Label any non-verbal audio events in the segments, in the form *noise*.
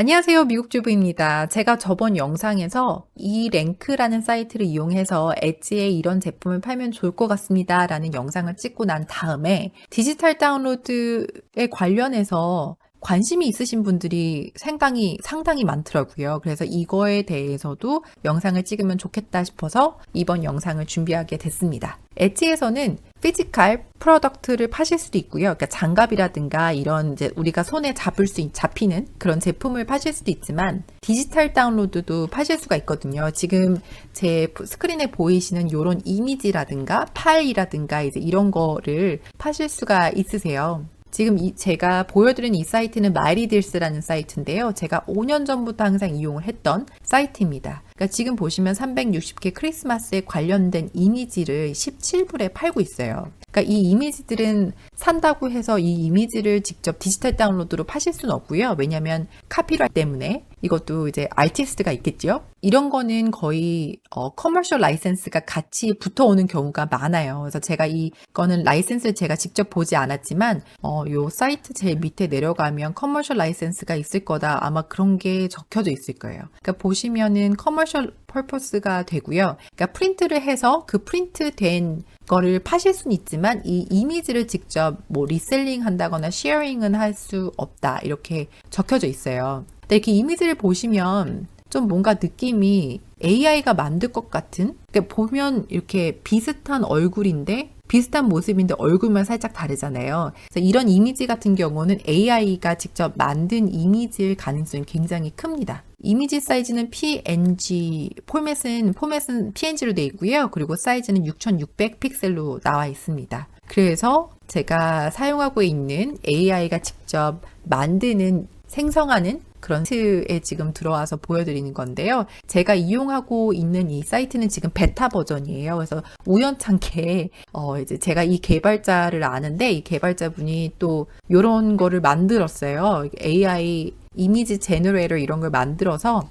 안녕하세요. 미국 주부입니다. 제가 저번 영상에서 이 랭크라는 사이트를 이용해서 엣지에 이런 제품을 팔면 좋을 것 같습니다. 라는 영상을 찍고 난 다음에 디지털 다운로드에 관련해서 관심이 있으신 분들이 상당히, 상당히 많더라고요. 그래서 이거에 대해서도 영상을 찍으면 좋겠다 싶어서 이번 영상을 준비하게 됐습니다. 엣지에서는 피지컬 프로덕트를 파실 수도 있고요. 그러니까 장갑이라든가 이런 이제 우리가 손에 잡을 수 있, 잡히는 그런 제품을 파실 수도 있지만 디지털 다운로드도 파실 수가 있거든요. 지금 제 스크린에 보이시는 이런 이미지라든가 파일이라든가 이제 이런 거를 파실 수가 있으세요. 지금 이 제가 보여드린 이 사이트는 마이리딜스라는 사이트인데요. 제가 5년 전부터 항상 이용을 했던 사이트입니다. 그러니까 지금 보시면 360개 크리스마스에 관련된 이미지를 17불에 팔고 있어요. 그러니까 이 이미지들은 산다고 해서 이 이미지를 직접 디지털 다운로드로 파실 수는 없고요. 왜냐하면 카피라이트 때문에 이것도 이제 RTS가 있겠죠. 이런 거는 거의 어, 커머셜 라이센스가 같이 붙어오는 경우가 많아요. 그래서 제가 이거는 라이센스를 제가 직접 보지 않았지만 어, 요 사이트 제일 밑에 내려가면 커머셜 라이센스가 있을 거다. 아마 그런 게 적혀져 있을 거예요. 그러니까 보시면은 커머셜 펄퍼스가 되고요. 그러니까 프린트를 해서 그 프린트된 거를 파실 수는 있지만 이 이미지를 직접 뭐 리셀링 한다거나 쉐어링은 할 수 없다. 이렇게 적혀져 있어요. 이렇게 이미지를 보시면 좀 뭔가 느낌이 AI가 만들 것 같은 그러니까 보면 이렇게 비슷한 얼굴인데 비슷한 모습인데 얼굴만 살짝 다르잖아요. 그래서 이런 이미지 같은 경우는 AI가 직접 만든 이미지일 가능성이 굉장히 큽니다. 이미지 사이즈는 PNG, 포맷은, 포맷은 PNG로 되어 있고요. 그리고 사이즈는 6600 픽셀로 나와 있습니다. 그래서 제가 사용하고 있는 AI가 직접 만드는 생성하는 그런 사이트에 지금 들어와서 보여드리는 건데요. 제가 이용하고 있는 이 사이트는 지금 베타 버전이에요. 그래서 우연찮게 어 이제 제가 이 개발자를 아는데 이 개발자분이 또 이런 거를 만들었어요. AI 이미지 제너레이터 이런 걸 만들어서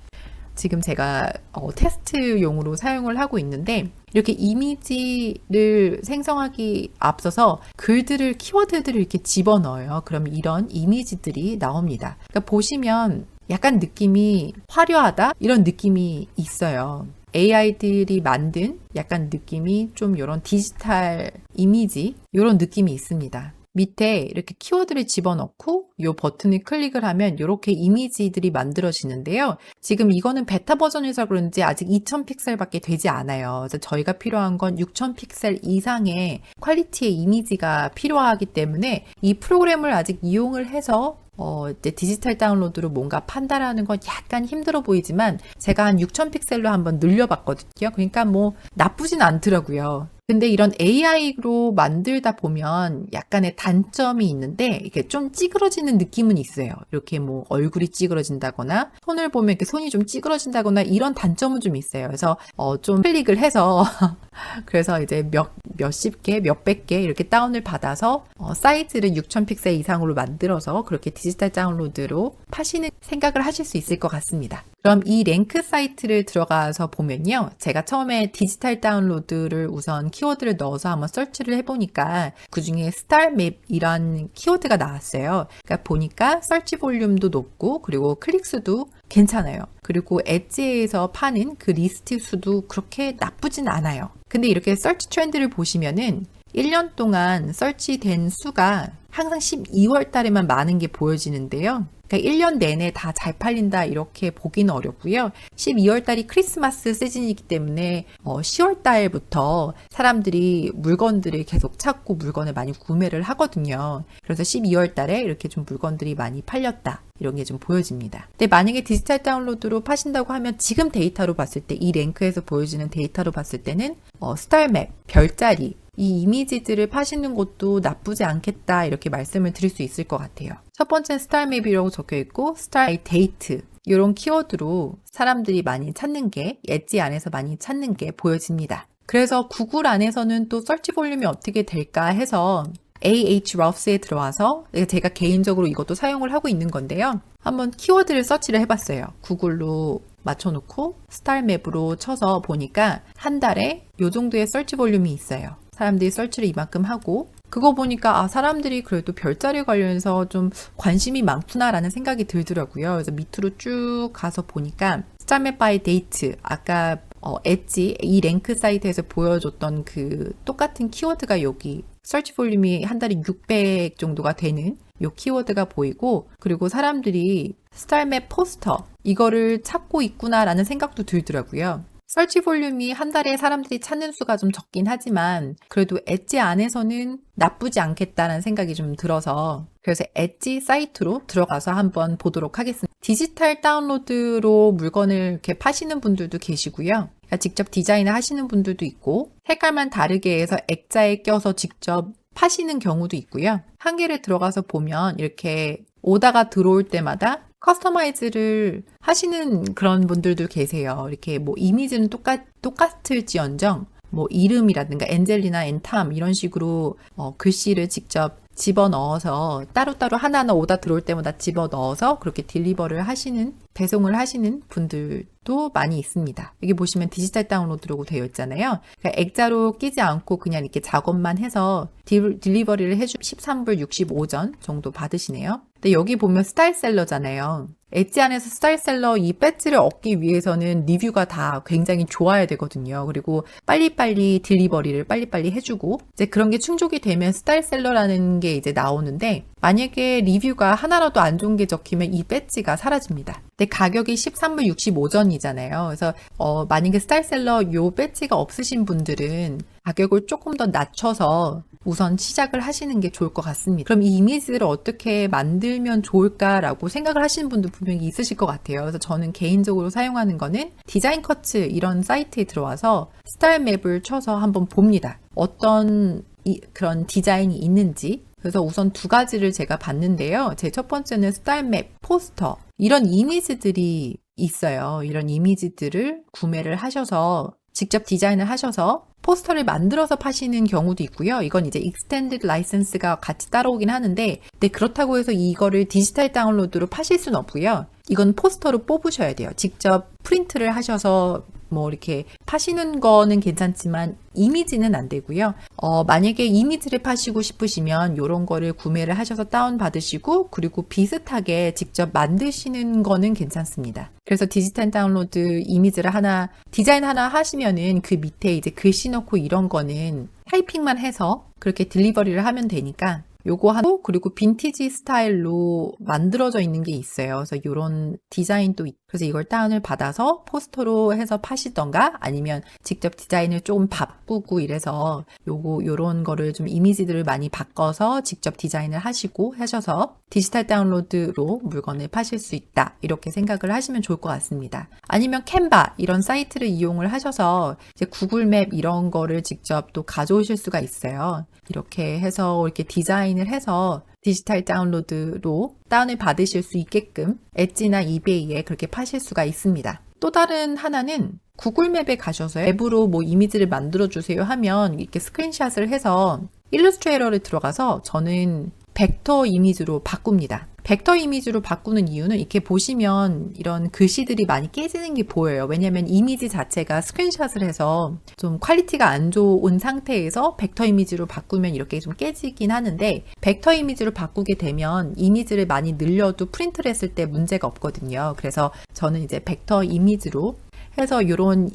지금 제가 어, 테스트용으로 사용을 하고 있는데 이렇게 이미지를 생성하기 앞서서 글들을 키워드들을 이렇게 집어넣어요. 그럼 이런 이미지들이 나옵니다. 그러니까 보시면 약간 느낌이 화려하다 이런 느낌이 있어요. AI들이 만든 약간 느낌이 좀 이런 디지털 이미지 이런 느낌이 있습니다. 밑에 이렇게 키워드를 집어넣고 이 버튼을 클릭을 하면 이렇게 이미지들이 만들어지는데요. 지금 이거는 베타 버전이라서 그런지 아직 2000 픽셀밖에 되지 않아요. 그래서 저희가 필요한 건 6000 픽셀 이상의 퀄리티의 이미지가 필요하기 때문에 이 프로그램을 아직 이용을 해서 어, 이제 디지털 다운로드로 뭔가 판단하는 건 약간 힘들어 보이지만 제가 한 6000 픽셀로 한번 늘려봤거든요. 그러니까 뭐 나쁘진 않더라고요. 근데 이런 AI로 만들다 보면 약간의 단점이 있는데 이게 좀 찌그러지는 느낌은 있어요. 이렇게 뭐 얼굴이 찌그러진다거나 손을 보면 이렇게 손이 좀 찌그러진다거나 이런 단점은 좀 있어요. 그래서 어 좀 클릭을 해서 *laughs* 그래서 이제 몇 몇십 개, 몇백 개 이렇게 다운을 받아서 어 사이즈를 6000 픽셀 이상으로 만들어서 그렇게 디지털 다운로드로 파시는 생각을 하실 수 있을 것 같습니다. 그럼 이 랭크 사이트를 들어가서 보면요. 제가 처음에 디지털 다운로드를 우선 키워드를 넣어서 한번 설치를 해보니까 그 중에 스타맵 이란 키워드가 나왔어요. 그러니까 보니까 설치 볼륨도 높고 그리고 클릭 수도 괜찮아요. 그리고 엣지에서 파는 그 리스트 수도 그렇게 나쁘진 않아요. 근데 이렇게 설치 트렌드를 보시면은 1년 동안 설치된 수가 항상 12월 달에만 많은 게 보여지는데요. 그러니까 1년 내내 다 잘 팔린다 이렇게 보기는 어렵고요. 12월 달이 크리스마스 시즌이기 때문에 어 10월 달부터 사람들이 물건들을 계속 찾고 물건을 많이 구매를 하거든요. 그래서 12월 달에 이렇게 좀 물건들이 많이 팔렸다. 이런 게 좀 보여집니다. 근데 만약에 디지털 다운로드로 파신다고 하면 지금 데이터로 봤을 때 이 랭크에서 보여지는 데이터로 봤을 때는 어, 스타일맵, 별자리 이 이미지들을 파시는 것도 나쁘지 않겠다 이렇게 말씀을 드릴 수 있을 것 같아요. 첫 번째는 스타일 맵이라고 적혀 있고 스타일 데이트 이런 키워드로 사람들이 많이 찾는 게 엣지 안에서 많이 찾는 게 보여집니다. 그래서 구글 안에서는 또 설치 볼륨이 어떻게 될까 해서 Ahrefs에 들어와서 제가 개인적으로 이것도 사용을 하고 있는 건데요. 한번 키워드를 서치를 해봤어요. 구글로 맞춰놓고 스타일 맵으로 쳐서 보니까 한 달에 이 정도의 설치 볼륨이 있어요. 사람들이 설치를 이만큼 하고 그거 보니까 아 사람들이 그래도 별자리 관련해서 좀 관심이 많구나라는 생각이 들더라고요. 그래서 밑으로 쭉 가서 보니까 스타맵 바이 데이트 아까 어, 엣지 이 랭크 사이트에서 보여줬던 그 똑같은 키워드가 여기 서치 볼륨이 한 달에 600 정도가 되는 요 키워드가 보이고 그리고 사람들이 스타맵 포스터 이거를 찾고 있구나라는 생각도 들더라고요. 설치 볼륨이 한 달에 사람들이 찾는 수가 좀 적긴 하지만 그래도 엣지 안에서는 나쁘지 않겠다는 생각이 좀 들어서 그래서 엣지 사이트로 들어가서 한번 보도록 하겠습니다. 디지털 다운로드로 물건을 이렇게 파시는 분들도 계시고요. 그러니까 직접 디자인을 하시는 분들도 있고 색깔만 다르게 해서 액자에 껴서 직접 파시는 경우도 있고요. 한 개를 들어가서 보면 이렇게 오다가 들어올 때마다 커스터마이즈를 하시는 그런 분들도 계세요. 이렇게 뭐 이미지는 똑같, 똑같을지언정 뭐 이름이라든가 엔젤리나 엔탐 이런 식으로 어, 글씨를 직접 집어 넣어서 따로따로 하나하나 오다 들어올 때마다 집어 넣어서 그렇게 딜리버를 하시는 배송을 하시는 분들도 많이 있습니다. 여기 보시면 디지털 다운로드라고 되어 있잖아요. 그러니까 액자로 끼지 않고 그냥 이렇게 작업만 해서 딜, 딜리버리를 해주 13불 65전 정도 받으시네요. 근데 여기 보면 스타일셀러잖아요. 엣지 안에서 스타일셀러 이 배지를 얻기 위해서는 리뷰가 다 굉장히 좋아야 되거든요. 그리고 빨리빨리 딜리버리를 빨리빨리 해주고 이제 그런 게 충족이 되면 스타일셀러라는 게 이제 나오는데 만약에 리뷰가 하나라도 안 좋은 게 적히면 이 배지가 사라집니다. 근데 가격이 13불 65전이잖아요. 그래서 어, 만약에 스타일셀러 요 배지가 없으신 분들은 가격을 조금 더 낮춰서 우선 시작을 하시는 게 좋을 것 같습니다. 그럼 이 이미지를 어떻게 만들면 좋을까라고 생각을 하시는 분도 분명히 있으실 것 같아요. 그래서 저는 개인적으로 사용하는 거는 디자인 커츠 이런 사이트에 들어와서 스타일 맵을 쳐서 한번 봅니다. 어떤 이, 그런 디자인이 있는지 그래서 우선 두 가지를 제가 봤는데요. 제 첫 번째는 스타일 맵, 포스터 이런 이미지들이 있어요. 이런 이미지들을 구매를 하셔서 직접 디자인을 하셔서 포스터를 만들어서 파시는 경우도 있고요. 이건 이제 익스텐드 라이센스가 같이 따라오긴 하는데, 근데 그렇다고 해서 이거를 디지털 다운로드로 파실 수는 없고요. 이건 포스터로 뽑으셔야 돼요. 직접 프린트를 하셔서 뭐 이렇게 파시는 거는 괜찮지만 이미지는 안 되고요. 어, 만약에 이미지를 파시고 싶으시면 이런 거를 구매를 하셔서 다운 받으시고 그리고 비슷하게 직접 만드시는 거는 괜찮습니다. 그래서 디지털 다운로드 이미지를 하나 디자인 하나 하시면은 그 밑에 이제 글씨 넣고 이런 거는 타이핑만 해서 그렇게 딜리버리를 하면 되니까 요거 하고 그리고 빈티지 스타일로 만들어져 있는 게 있어요. 그래서 이런 디자인도 있- 그래서 이걸 다운을 받아서 포스터로 해서 파시던가 아니면 직접 디자인을 조금 바꾸고 이래서 요거 요런 거를 좀 이미지들을 많이 바꿔서 직접 디자인을 하시고 하셔서 디지털 다운로드로 물건을 파실 수 있다. 이렇게 생각을 하시면 좋을 것 같습니다. 아니면 캔바 이런 사이트를 이용을 하셔서 이제 구글 맵 이런 거를 직접 또 가져오실 수가 있어요. 이렇게 해서 이렇게 디자인을 해서 디지털 다운로드로 다운을 받으실 수 있게끔 엣지나 이베이에 그렇게 파실 수가 있습니다. 또 다른 하나는 구글 맵에 가셔서 앱으로 뭐 이미지를 만들어 주세요 하면 이렇게 스크린샷을 해서 일러스트레이터를 들어가서 저는 벡터 이미지로 바꿉니다. 벡터 이미지로 바꾸는 이유는 이렇게 보시면 이런 글씨들이 많이 깨지는 게 보여요. 왜냐면 이미지 자체가 스크린샷을 해서 좀 퀄리티가 안 좋은 상태에서 벡터 이미지로 바꾸면 이렇게 좀 깨지긴 하는데 벡터 이미지로 바꾸게 되면 이미지를 많이 늘려도 프린트를 했을 때 문제가 없거든요. 그래서 저는 이제 벡터 이미지로 해서 이런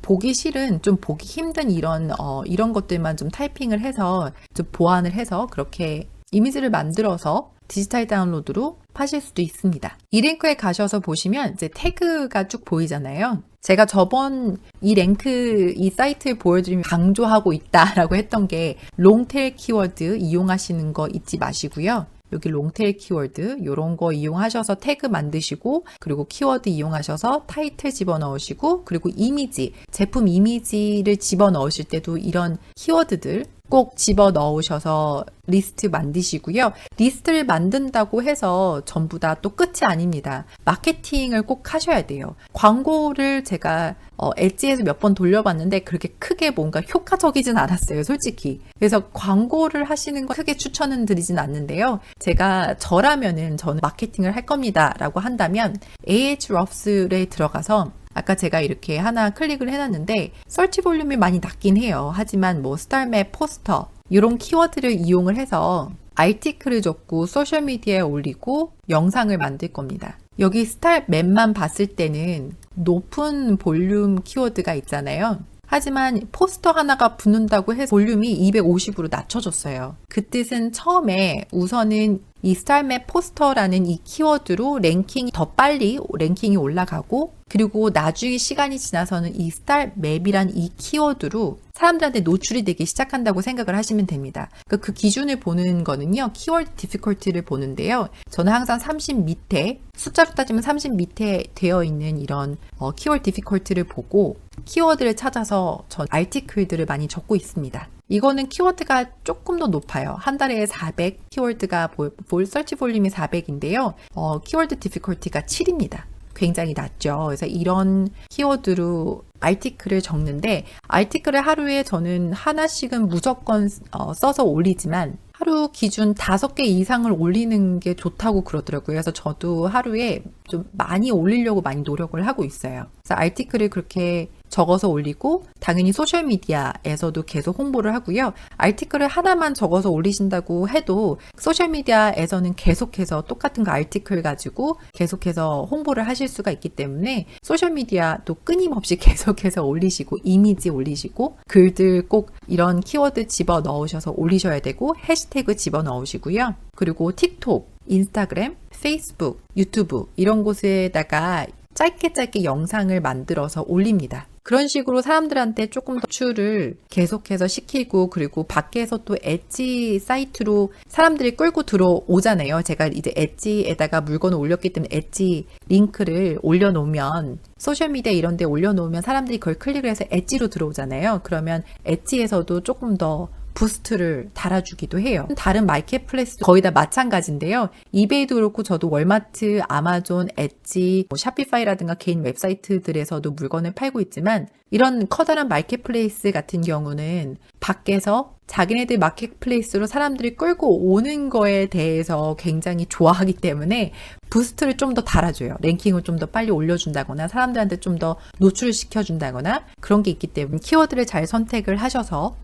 보기 싫은 좀 보기 힘든 이런 어, 이런 것들만 좀 타이핑을 해서 좀 보완을 해서 그렇게 이미지를 만들어서 디지털 다운로드로 파실 수도 있습니다. 이 링크에 가셔서 보시면 이제 태그가 쭉 보이잖아요. 제가 저번 이 랭크 이 사이트를 보여드리면 강조하고 있다라고 했던 게 롱테일 키워드 이용하시는 거 잊지 마시고요. 여기 롱테일 키워드 이런 거 이용하셔서 태그 만드시고 그리고 키워드 이용하셔서 타이틀 집어넣으시고 그리고 이미지 제품 이미지를 집어넣으실 때도 이런 키워드들 꼭 집어 넣으셔서 리스트 만드시고요. 리스트를 만든다고 해서 전부 다 또 끝이 아닙니다. 마케팅을 꼭 하셔야 돼요. 광고를 제가 어, 엣지에서 몇 번 돌려봤는데 그렇게 크게 뭔가 효과적이진 않았어요, 솔직히. 그래서 광고를 하시는 거 크게 추천은 드리진 않는데요. 제가 저라면은 저는 마케팅을 할 겁니다라고 한다면 AH 럽스에 들어가서 아까 제가 이렇게 하나 클릭을 해놨는데 설치 볼륨이 많이 낮긴 해요. 하지만 뭐 스타일맵 포스터 이런 키워드를 이용을 해서 아티클을 적고 소셜미디어에 올리고 영상을 만들 겁니다. 여기 스타일 맵만 봤을 때는 높은 볼륨 키워드가 있잖아요. 하지만 포스터 하나가 붙는다고 해서 볼륨이 250으로 낮춰졌어요. 그 뜻은 처음에 우선은 이 스타일맵 포스터라는 이 키워드로 랭킹이 더 빨리 랭킹이 올라가고 그리고 나중에 시간이 지나서는 이 스타일 맵이란 이 키워드로 사람들한테 노출이 되기 시작한다고 생각을 하시면 됩니다. 그러니까 그 기준을 보는 거는요. 키워드 디피컬티를 보는데요. 저는 항상 30 밑에 숫자로 따지면 30 밑에 되어 있는 이런 어, 키워드 디피컬티를 보고 키워드를 찾아서 전 알티클들을 많이 적고 있습니다. 이거는 키워드가 조금 더 높아요. 한 달에 400 키워드가 볼, 볼 서치 볼륨이 400인데요. 어, 키워드 디피컬티가 7입니다. 굉장히 낮죠. 그래서 이런 키워드로 알티클을 적는데 알티클을 하루에 저는 하나씩은 무조건 어, 써서 올리지만 하루 기준 다섯 개 이상을 올리는 게 좋다고 그러더라고요. 그래서 저도 하루에 좀 많이 올리려고 많이 노력을 하고 있어요. 그래서 알티클을 그렇게 적어서 올리고 당연히 소셜미디어에서도 계속 홍보를 하고요. 알티클을 하나만 적어서 올리신다고 해도 소셜미디어에서는 계속해서 똑같은 거 알티클 가지고 계속해서 홍보를 하실 수가 있기 때문에 소셜미디어도 끊임없이 *laughs* 계속해서 올리시고 이미지 올리시고 글들 꼭 이런 키워드 집어 넣으셔서 올리셔야 되고 해시태그 집어 넣으시고요. 그리고 틱톡, 인스타그램, 페이스북, 유튜브 이런 곳에다가 짧게 짧게 영상을 만들어서 올립니다. 그런 식으로 사람들한테 조금 더 추를 계속해서 시키고 그리고 밖에서 또 엣지 사이트로 사람들이 끌고 들어오잖아요. 제가 이제 엣지에다가 물건을 올렸기 때문에 엣지 링크를 올려놓으면 소셜미디어 이런 데 올려놓으면 사람들이 그걸 클릭을 해서 엣지로 들어오잖아요. 그러면 엣지에서도 조금 더 부스트를 달아주기도 해요. 다른 마켓플레이스 거의 다 마찬가지인데요. 이베이도 그렇고 저도 월마트, 아마존, 엣지, 뭐 샤피파이라든가 개인 웹사이트들에서도 물건을 팔고 있지만 이런 커다란 마켓플레이스 같은 경우는 밖에서 자기네들 마켓플레이스로 사람들이 끌고 오는 거에 대해서 굉장히 좋아하기 때문에 부스트를 좀 더 달아줘요. 랭킹을 좀 더 빨리 올려준다거나 사람들한테 좀 더 노출시켜준다거나 그런 게 있기 때문에 키워드를 잘 선택을 하셔서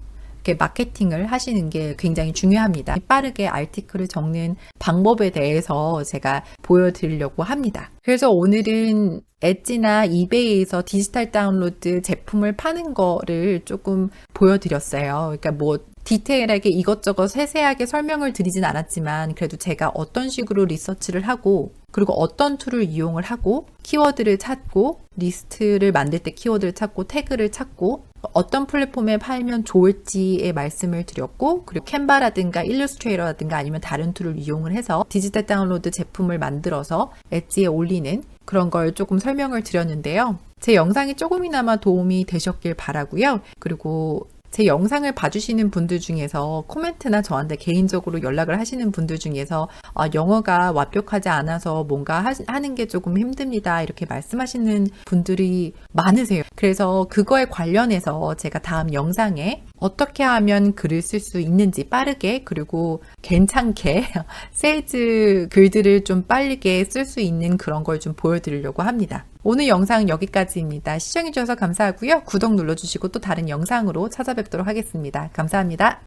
마케팅을 하시는 게 굉장히 중요합니다. 빠르게 알티클을 적는 방법에 대해서 제가 보여드리려고 합니다. 그래서 오늘은 엣지나 이베이에서 디지털 다운로드 제품을 파는 거를 조금 보여드렸어요. 그러니까 뭐 디테일하게 이것저것 세세하게 설명을 드리진 않았지만 그래도 제가 어떤 식으로 리서치를 하고 그리고 어떤 툴을 이용을 하고 키워드를 찾고 리스트를 만들 때 키워드를 찾고 태그를 찾고 어떤 플랫폼에 팔면 좋을지의 말씀을 드렸고 그리고 캔바라든가 일러스트레이터라든가 아니면 다른 툴을 이용을 해서 디지털 다운로드 제품을 만들어서 엣지에 올리는 그런 걸 조금 설명을 드렸는데요. 제 영상이 조금이나마 도움이 되셨길 바라고요. 그리고 제 영상을 봐주시는 분들 중에서 코멘트나 저한테 개인적으로 연락을 하시는 분들 중에서 아, 영어가 완벽하지 않아서 뭔가 하, 는게 조금 힘듭니다. 이렇게 말씀하시는 분들이 많으세요. 그래서 그거에 관련해서 제가 다음 영상에 어떻게 하면 글을 쓸 수 있는지 빠르게 그리고 괜찮게 *laughs* 세일즈 글들을 좀 빠르게 쓸 수 있는 그런 걸 좀 보여드리려고 합니다. 오늘 영상 여기까지입니다. 시청해주셔서 감사하고요. 구독 눌러주시고 또 다른 영상으로 찾아뵙도록 하겠습니다. 감사합니다.